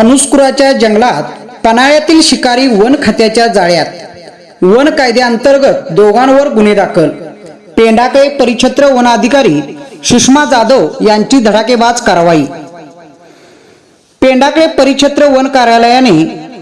अनुस्कुराच्या जंगलात पनाळ्यातील शिकारी वन खात्याच्या जाळ्यात. वन कायद्याअंतर्गत दोघांवर गुन्हे दाखल. पेंढाकळे परिक्षेत्र वन अधिकारी सुषमा जाधव यांची धडाकेबाज कारवाई. पेंढाकळे परिक्षेत्र वन कार्यालयाने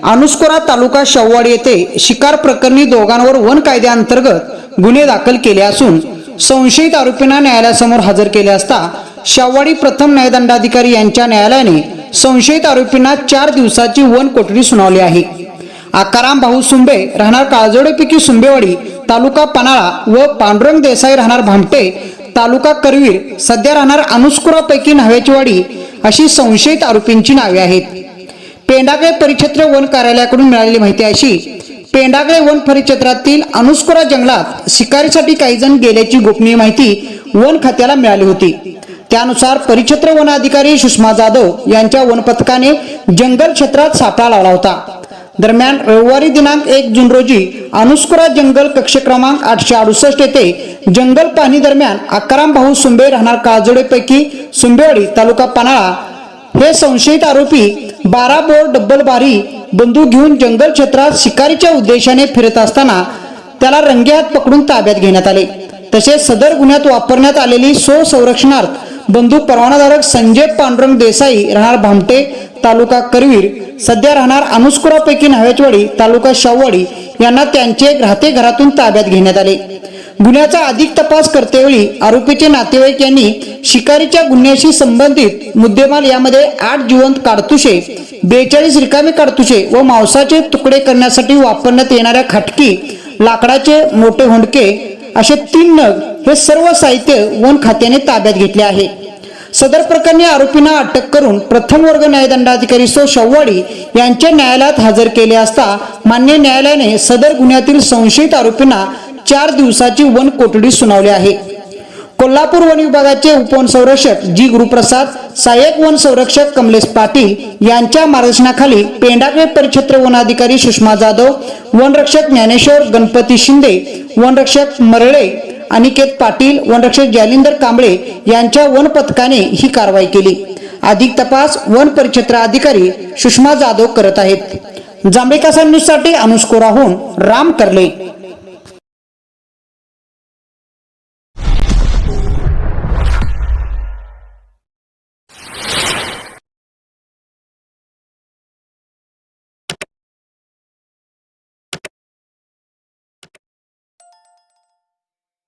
अनुस्कोरा तालुका शववाड येथे शिकार प्रकरणी दोघांवर वन कायद्याअंतर्गत गुन्हे दाखल केले असून संशयित आरोपींना न्यायालयासमोर हजर केले असता शववाडी प्रथम न्यायदंडाधिकारी यांच्या न्यायालयाने संशयित आरोपींना चार दिवसाची वन कोठडी सुनावली आहे. आकाराम भाऊ सुंबे राहणार काळजोडेपैकी सुंबेवाडी तालुका पन्हाळा व पांडुरंग देसाई राहणार भामटे तालुका करवीर सध्या राहणार अनुस्कुरापैकी न्हाव्याचीवाडी अशी संशयित आरोपींची नावे आहेत. पेंडागळे परिक्षेत्र वन कार्यालयाकडून मिळालेली माहिती अशी पेंडागळे वन परिक्षेत्रातील अनुस्कुरा जंगलात शिकारीसाठी काही जण गेल्याची गोपनीय माहिती वन खात्याला मिळाली होती. त्यानुसार परिक्षेत्र वनाधिकारी सुषमा जाधव यांच्या वनपथकाने जंगल क्षेत्रात सापळा लावला होता. दरम्यान रविवारी दिनांक एक जून रोजी अनुस्कुरा जंगल कक्ष क्रमांक आठशे अडुसष्ट येथे जंगल पाहणी दरम्यान अकराम भाऊ सुंबे राहणार काळजोडेपैकी सुंबेवाडी तालुका पन्हाळा हे संशयित आरोपी बारा बोर डब्बल बारी बंदूक घेऊन जंगल क्षेत्रात शिकारीच्या उद्देशाने फिरत असताना त्याला रंगेहात पकडून ताब्यात घेण्यात आले. तसेच सदर गुन्ह्यात वापरण्यात आलेली सो संरक्षणार्थ बंधू परवानाधारक संजय पांडुरंग देसाई राहणार भामटे तालुका करवीर. सध्या राहणार अनुस्कुरापैकी न्हावेचवाडी तालुका शाहवाडी. यांना त्यांचे राहते घरातून ताब्यात घेण्यात आले. गुन्ह्याचा अधिक तपास करतेवेळी आरोपीचे नातेवाईक यांनी शिकारीच्या गुन्ह्याशी संबंधित मुद्देमाल यामध्ये आठ जिवंत काडतुशे बेचाळीस रिकामे काडतुशे व मांसाचे तुकडे करण्यासाठी वापरण्यात येणाऱ्या खाटकी लाकडाचे मोठे हुंडके असे तीन नग हे सर्व साहित्य वन खात्याने ताब्यात घेतले आहे. सदर प्रकरणी आरोपींना अटक करून प्रथम वर्ग न्यायदंडाधिकारी सो शव्वाडी यांच्या न्यायालयात हजर केले असता मान्य न्यायालयाने सदर गुन्ह्यातील संशयित आरोपींना चार दिवसाची वन कोठडी सुनावली आहे. कोल्हापूर वन विभागाचे उपवन संरक्षक जी गुरुप्रसाद सहाय्यक वन संरक्षक कमलेश पाटील यांच्या मार्गदर्शनाखाली पेंडागळे परिक्षेत्र वनाधिकारी सुषमा जाधव वनरक्षक ज्ञानेश्वर गणपती शिंदे वनरक्षक मरळे अनिकेत पाटील वनरक्षक जालिंदर कांबळे यांच्या वन पथकाने ही कारवाई केली. अधिक तपास वन परिक्षेत्र अधिकारी सुषमा जाधव करत आहेत. जांभेकासा न्यूजसाठी अनुस्कोराहून राम करले.